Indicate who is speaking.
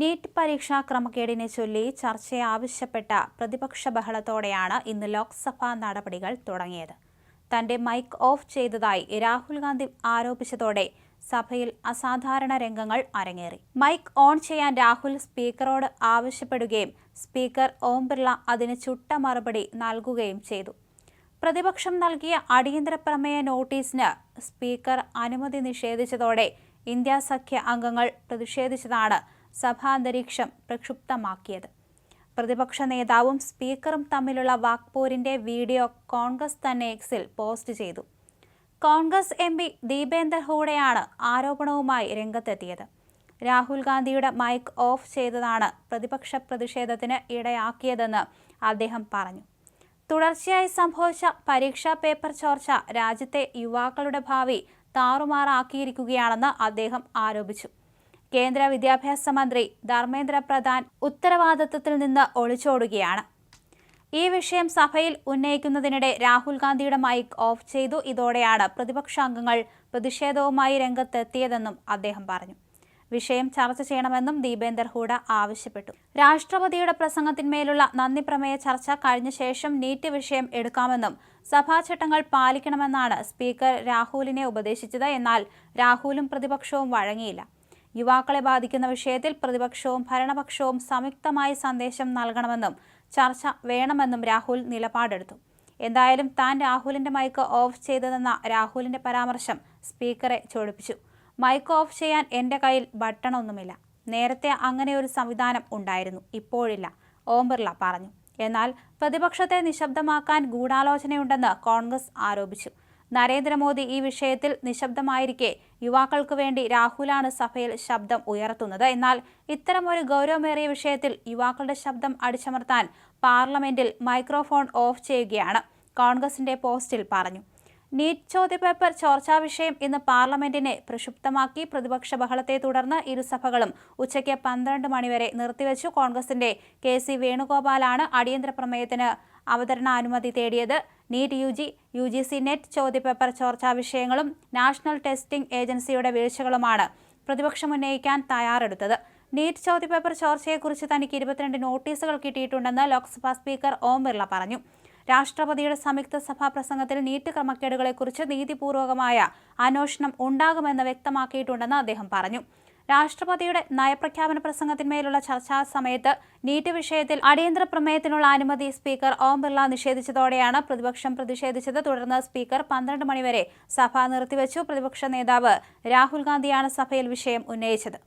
Speaker 1: NEET പരീക്ഷാ ക്രമക്കേടിനെ ചൊല്ലി ചർച്ച ആവശ്യപ്പെട്ട പ്രതിപക്ഷ ബഹളത്തോടെയാണ് ഇന്ന് ലോക്സഭാ നടപടികൾ തുടങ്ങിയത്. തന്റെ മൈക്ക് ഓഫ് ചെയ്തതായി രാഹുൽ ഗാന്ധി ആരോപിച്ചതോടെ സഭയിൽ അസാധാരണ രംഗങ്ങൾ അരങ്ങേറി. മൈക്ക് ഓൺ ചെയ്യാൻ രാഹുൽ സ്പീക്കറോട് ആവശ്യപ്പെടുകയും സ്പീക്കർ ഓം ബിർള അതിന് ചുട്ട മറുപടി നൽകുകയും ചെയ്തു. പ്രതിപക്ഷം നൽകിയ അടിയന്തര പ്രമേയ നോട്ടീസിന് സ്പീക്കർ അനുമതി നിഷേധിച്ചതോടെ ഇന്ത്യ സഖ്യ അംഗങ്ങൾ പ്രതിഷേധിച്ചതാണ് സഭാന്തരീക്ഷം പ്രക്ഷുബ്ധമാക്കിയത്. പ്രതിപക്ഷ നേതാവും സ്പീക്കറും തമ്മിലുള്ള വാക്പോരിന്റെ വീഡിയോ കോൺഗ്രസ് തന്നെ എക്സിൽ പോസ്റ്റ് ചെയ്തു. കോൺഗ്രസ് എം പി ദീപേന്ദർ ഹൂഡയാണ് ആരോപണവുമായി രംഗത്തെത്തിയത്. രാഹുൽ ഗാന്ധിയുടെ മൈക്ക് ഓഫ് ചെയ്തതാണ് പ്രതിപക്ഷ പ്രതിഷേധത്തിന് ഇടയാക്കിയതെന്ന് അദ്ദേഹം പറഞ്ഞു. തുടർച്ചയായി സംഭവിച്ച പരീക്ഷാ പേപ്പർ ചോർച്ച രാജ്യത്തെ യുവാക്കളുടെ ഭാവി താറുമാറാക്കിയിരിക്കുകയാണെന്ന് അദ്ദേഹം ആരോപിച്ചു. കേന്ദ്ര വിദ്യാഭ്യാസ മന്ത്രി ധർമ്മേന്ദ്ര പ്രധാൻ ഉത്തരവാദിത്വത്തിൽ നിന്ന് ഒളിച്ചോടുകയാണ്. ഈ വിഷയം സഭയിൽ ഉന്നയിക്കുന്നതിനിടെ രാഹുൽ ഗാന്ധിയുടെ മൈക്ക് ഓഫ് ചെയ്തു. ഇതോടെയാണ് പ്രതിപക്ഷാംഗങ്ങൾ പ്രതിഷേധവുമായി രംഗത്തെത്തിയതെന്നും അദ്ദേഹം പറഞ്ഞു. വിഷയം ചർച്ച ചെയ്യണമെന്നും ദീപേന്ദർ ഹൂഡ ആവശ്യപ്പെട്ടു. രാഷ്ട്രപതിയുടെ പ്രസംഗത്തിന്മേലുള്ള നന്ദി പ്രമേയ ചർച്ച കഴിഞ്ഞ ശേഷം നീറ്റ് വിഷയം എടുക്കാമെന്നും സഭാചട്ടങ്ങൾ പാലിക്കണമെന്നാണ് സ്പീക്കർ രാഹുലിനെ ഉപദേശിച്ചത്. എന്നാൽ രാഹുലും പ്രതിപക്ഷവും വഴങ്ങിയില്ല. യുവാക്കളെ ബാധിക്കുന്ന വിഷയത്തിൽ പ്രതിപക്ഷവും ഭരണപക്ഷവും സംയുക്തമായി സന്ദേശം നൽകണമെന്നും ചർച്ച വേണമെന്നും രാഹുൽ നിലപാടെടുത്തു. എന്തായാലും താൻ രാഹുലിന്റെ മൈക്ക് ഓഫ് ചെയ്തതെന്ന രാഹുലിന്റെ പരാമർശം സ്പീക്കറെ ചൊടിപ്പിച്ചു. മൈക്ക് ഓഫ് ചെയ്യാൻ എന്റെ കയ്യിൽ ബട്ടണൊന്നുമില്ല. നേരത്തെ അങ്ങനെ ഒരു സംവിധാനം ഉണ്ടായിരുന്നു. ഇപ്പോഴില്ല ഓം ബിർള പറഞ്ഞു. എന്നാൽ പ്രതിപക്ഷത്തെ നിശബ്ദമാക്കാൻ ഗൂഢാലോചനയുണ്ടെന്ന് കോൺഗ്രസ് ആരോപിച്ചു. നരേന്ദ്രമോദി ഈ വിഷയത്തിൽ നിശബ്ദമായിരിക്കെ. യുവാക്കൾക്ക് വേണ്ടി രാഹുലാണ് സഭയിൽ ശബ്ദം ഉയർത്തുന്നത്. എന്നാൽ ഇത്തരമൊരു ഗൗരവമേറിയ വിഷയത്തിൽ യുവാക്കളുടെ ശബ്ദം അടിച്ചമർത്താൻ പാർലമെന്റിൽ മൈക്രോഫോൺ ഓഫ് ചെയ്യുകയാണ്. കോൺഗ്രസിന്റെ പോസ്റ്റിൽ പറഞ്ഞു. നീറ്റ് ചോദ്യപേപ്പർ ചോർച്ചാ വിഷയം ഇന്ന് പാർലമെന്റിനെ പ്രക്ഷുബ്ധമാക്കി. പ്രതിപക്ഷ ബഹളത്തെ തുടർന്ന് ഇരുസഭകളും ഉച്ചയ്ക്ക് പന്ത്രണ്ട് മണിവരെ നിർത്തിവെച്ചു. കോൺഗ്രസിന്റെ കെ സി വേണുഗോപാലാണ് അടിയന്തര പ്രമേയത്തിന് അവതരണാനുമതി തേടിയത് NEET U G U G C NET ചോദ്യപേപ്പർ ചോർച്ചാ വിഷയങ്ങളും നാഷണൽ ടെസ്റ്റിംഗ് ഏജൻസിയുടെ വീഴ്ചകളുമാണ് പ്രതിപക്ഷം ഉന്നയിക്കാൻ തയ്യാറെടുത്തത്. നീറ്റ് ചോദ്യപേപ്പർ ചോർച്ചയെക്കുറിച്ച് തനിക്ക് ഇരുപത്തിരണ്ട് നോട്ടീസുകൾ കിട്ടിയിട്ടുണ്ടെന്ന് ലോക്സഭാ സ്പീക്കർ ഓം ബിർള പറഞ്ഞു. രാഷ്ട്രപതിയുടെ സംയുക്ത സഭാ പ്രസംഗത്തിൽ നീറ്റ് ക്രമക്കേടുകളെക്കുറിച്ച് നീതിപൂർവകമായ അന്വേഷണം ഉണ്ടാകുമെന്ന് വ്യക്തമാക്കിയിട്ടുണ്ടെന്ന് അദ്ദേഹം പറഞ്ഞു. രാഷ്ട്രപതിയുടെ നയപ്രഖ്യാപന പ്രസംഗത്തിന്മേലുള്ള ചർച്ചാ സമയത്ത് നീറ്റ് വിഷയത്തിൽ അടിയന്തര പ്രമേയത്തിനുള്ള അനുമതി സ്പീക്കർ ഓം ബിർള നിഷേധിച്ചതോടെയാണ് പ്രതിപക്ഷം പ്രതിഷേധിച്ചത്. തുടർന്ന് സ്പീക്കർ പന്ത്രണ്ട് മണിവരെ സഭ നിർത്തിവച്ചു. പ്രതിപക്ഷ നേതാവ് രാഹുൽ ഗാന്ധിയാണ് സഭയിൽ വിഷയം ഉന്നയിച്ചത്.